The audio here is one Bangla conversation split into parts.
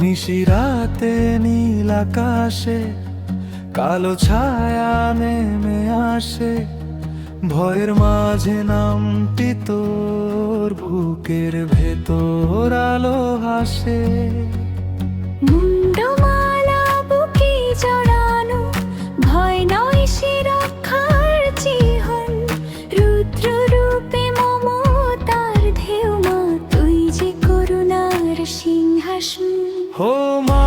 নিশিরাতে নীল আকাশে, কালো ছায়া নেমে আসে। ভয়ের মাঝে নামটি তোর, বুকের ভেতর আলো হাসে মুন্ডমালা হো মা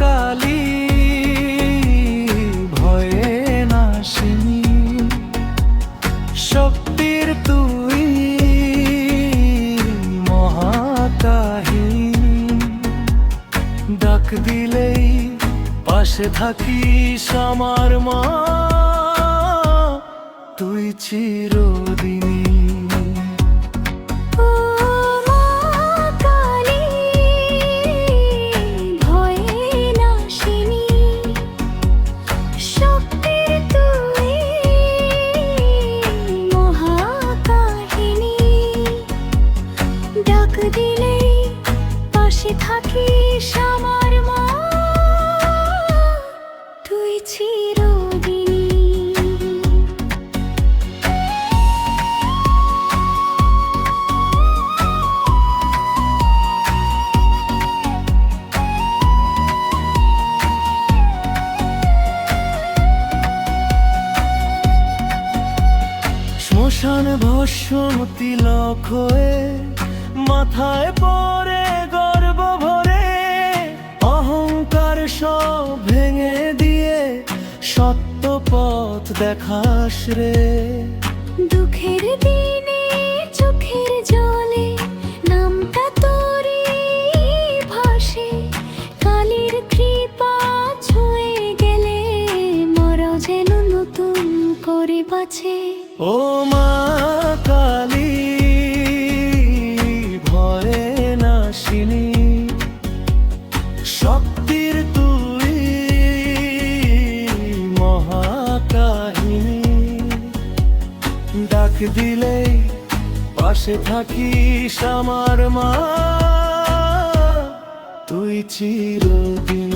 কালী, ভয়ে নাশিনী, শক্তির তুই মহাকাহিনী ডাক দিলেই পাশে থাকিস আমার মা, তুই চিরদিনী পাশে থাকিস তুই চিরদিনী শ্মশান ভস্ম তিলক হয়ে মাথায় পরে গর্ব ভরে অহংকার সব ভেঙে দিয়ে সত্য পথ দেখাস রে। দুঃখের দিনে চোখের জলে নামটা তোরে ভাসে কালির কৃপা ছুঁয়ে গেলে মর যেন নতুন করে বাঁচে। ও মা কালী পাশে থাকিস আমার মা। তুই চিরদিন